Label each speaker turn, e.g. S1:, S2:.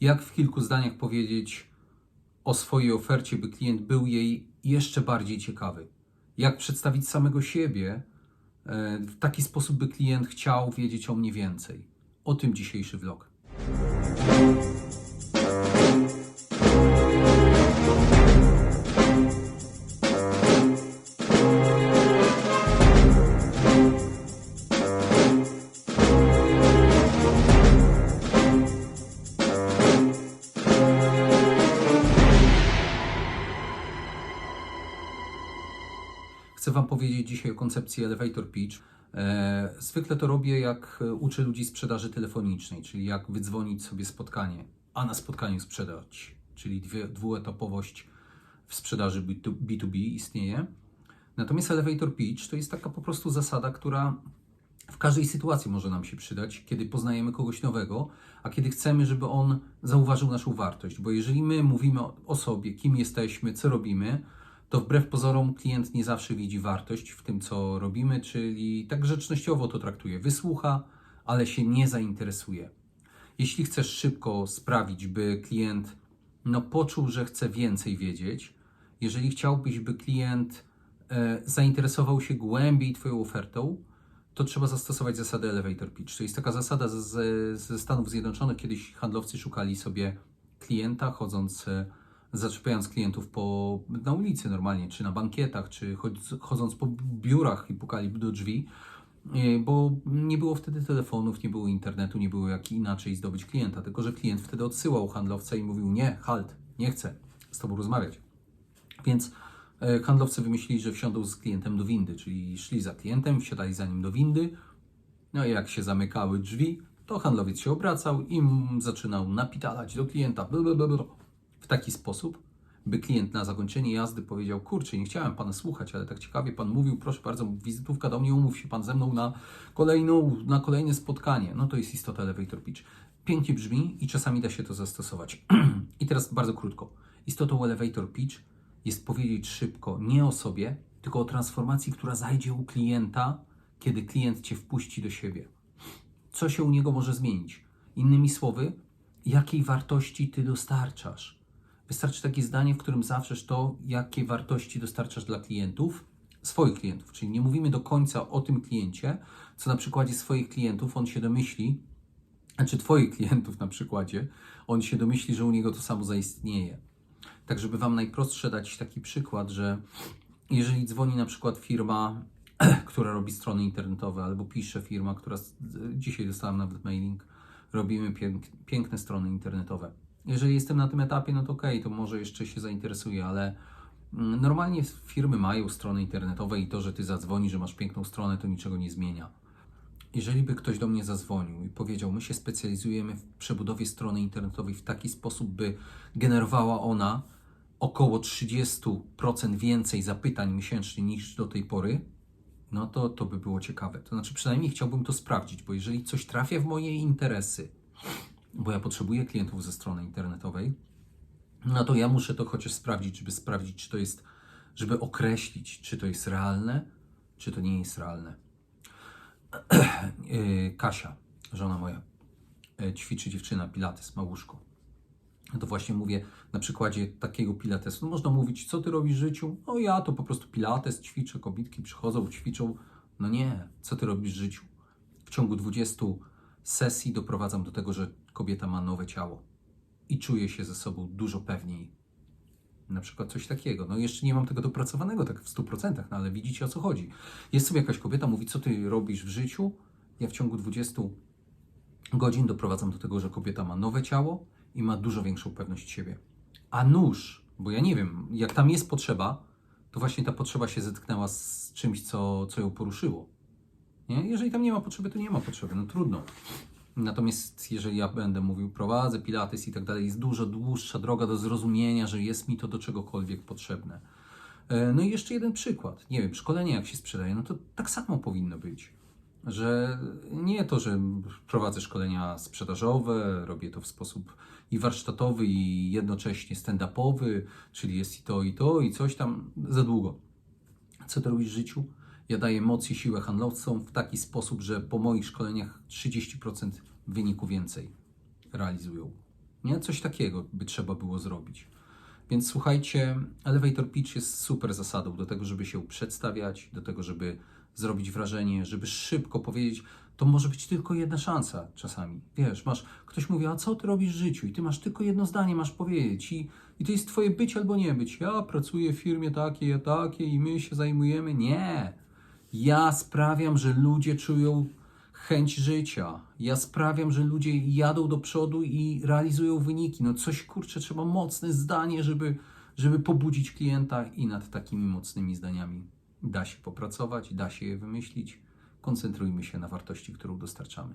S1: Jak w kilku zdaniach powiedzieć o swojej ofercie, by klient był jej jeszcze bardziej ciekawy? Jak przedstawić samego siebie e, w taki sposób, by klient chciał wiedzieć o mnie więcej? O tym dzisiejszy vlog. Chcę Wam powiedzieć dzisiaj o koncepcji elevator pitch. E, zwykle to robię, jak e, uczę ludzi sprzedaży telefonicznej, czyli jak wydzwonić sobie spotkanie, a na spotkaniu sprzedać, czyli dwie, dwuetapowość w sprzedaży B2- B2B istnieje. Natomiast elevator pitch to jest taka po prostu zasada, która w każdej sytuacji może nam się przydać, kiedy poznajemy kogoś nowego, a kiedy chcemy, żeby on zauważył naszą wartość. Bo jeżeli my mówimy o sobie, kim jesteśmy, co robimy, to wbrew pozorom klient nie zawsze widzi wartość w tym, co robimy, czyli tak grzecznościowo to traktuje. Wysłucha, ale się nie zainteresuje. Jeśli chcesz szybko sprawić, by klient no, poczuł, że chce więcej wiedzieć, jeżeli chciałbyś, by klient e, zainteresował się głębiej Twoją ofertą, to trzeba zastosować zasadę elevator pitch. To jest taka zasada z- z- ze Stanów Zjednoczonych. Kiedyś handlowcy szukali sobie klienta, chodząc, e, zaczepiając klientów po, na ulicy normalnie, czy na bankietach, czy chodząc po biurach i pukali do drzwi, e, bo nie było wtedy telefonów, nie było internetu, nie było jak inaczej zdobyć klienta. Tylko, że klient wtedy odsyłał handlowca i mówił: Nie, halt, nie chcę z tobą rozmawiać. Więc e, handlowcy wymyślili, że wsiądą z klientem do windy, czyli szli za klientem, wsiadali za nim do windy. No i jak się zamykały drzwi, to handlowiec się obracał i zaczynał napitalać do klienta blablabla, w taki sposób, by klient na zakończenie jazdy powiedział: Kurczę, nie chciałem pana słuchać, ale tak ciekawie pan mówił, proszę bardzo, wizytówka do mnie, umów się pan ze mną na, kolejną, na kolejne spotkanie. No to jest istota elevator pitch. Pięknie brzmi i czasami da się to zastosować. I teraz bardzo krótko. Istotą elevator pitch jest powiedzieć szybko nie o sobie, tylko o transformacji, która zajdzie u klienta, kiedy klient cię wpuści do siebie. Co się u niego może zmienić? Innymi słowy, jakiej wartości ty dostarczasz? Wystarczy takie zdanie, w którym zawrzesz to, jakie wartości dostarczasz dla klientów, swoich klientów. Czyli nie mówimy do końca o tym kliencie, co na przykładzie swoich klientów on się domyśli, znaczy Twoich klientów na przykładzie, on się domyśli, że u niego to samo zaistnieje. Tak, żeby Wam najprostsze dać taki przykład, że jeżeli dzwoni na przykład firma, która robi strony internetowe, albo pisze firma, która dzisiaj dostałem nawet mailing, robimy pięk, piękne strony internetowe. Jeżeli jestem na tym etapie, no to okej, to może jeszcze się zainteresuję, ale mm, normalnie firmy mają strony internetowe i to, że Ty zadzwoni, że masz piękną stronę, to niczego nie zmienia. Jeżeli by ktoś do mnie zadzwonił i powiedział, my się specjalizujemy w przebudowie strony internetowej w taki sposób, by generowała ona około 30% więcej zapytań miesięcznie niż do tej pory, no to to by było ciekawe. To znaczy, przynajmniej chciałbym to sprawdzić, bo jeżeli coś trafia w moje interesy, bo ja potrzebuję klientów ze strony internetowej, no to ja muszę to chociaż sprawdzić, żeby sprawdzić, czy to jest, żeby określić, czy to jest realne, czy to nie jest realne. Yy, Kasia, żona moja, yy, ćwiczy dziewczyna Pilates, ma łóżko. No to właśnie mówię na przykładzie takiego pilatesu. No można mówić, co ty robisz w życiu? No ja to po prostu pilates ćwiczę, kobietki przychodzą, ćwiczą. No nie, co ty robisz w życiu? W ciągu 20 sesji doprowadzam do tego, że kobieta ma nowe ciało i czuje się ze sobą dużo pewniej. Na przykład coś takiego. No jeszcze nie mam tego dopracowanego tak w 100%, no ale widzicie o co chodzi. Jest sobie jakaś kobieta, mówi, co ty robisz w życiu? Ja w ciągu 20 godzin doprowadzam do tego, że kobieta ma nowe ciało i ma dużo większą pewność siebie. A nóż, bo ja nie wiem, jak tam jest potrzeba, to właśnie ta potrzeba się zetknęła z czymś, co, co ją poruszyło. Nie? Jeżeli tam nie ma potrzeby, to nie ma potrzeby, no trudno. Natomiast jeżeli ja będę mówił, prowadzę pilates i tak dalej, jest dużo dłuższa droga do zrozumienia, że jest mi to do czegokolwiek potrzebne. E, No i jeszcze jeden przykład. Nie wiem, szkolenie jak się sprzedaje, no to tak samo powinno być. Że nie to, że prowadzę szkolenia sprzedażowe, robię to w sposób i warsztatowy, i jednocześnie stand-upowy, czyli jest i to, i to, i coś tam za długo. Co ty robisz w życiu? Ja daję moc i siłę handlowcom w taki sposób, że po moich szkoleniach 30% wyniku więcej realizują. Nie? Coś takiego by trzeba było zrobić. Więc słuchajcie, elevator pitch jest super zasadą do tego, żeby się przedstawiać, do tego, żeby zrobić wrażenie, żeby szybko powiedzieć, to może być tylko jedna szansa czasami. Wiesz, masz, ktoś mówi, a co ty robisz w życiu? I ty masz tylko jedno zdanie, masz powiedzieć. I, i to jest twoje być albo nie być. Ja pracuję w firmie takiej, ja takiej i my się zajmujemy. Nie. Ja sprawiam, że ludzie czują chęć życia. Ja sprawiam, że ludzie jadą do przodu i realizują wyniki. No coś kurczę, trzeba mocne zdanie, żeby, żeby pobudzić klienta i nad takimi mocnymi zdaniami da się popracować, da się je wymyślić. Koncentrujmy się na wartości, którą dostarczamy.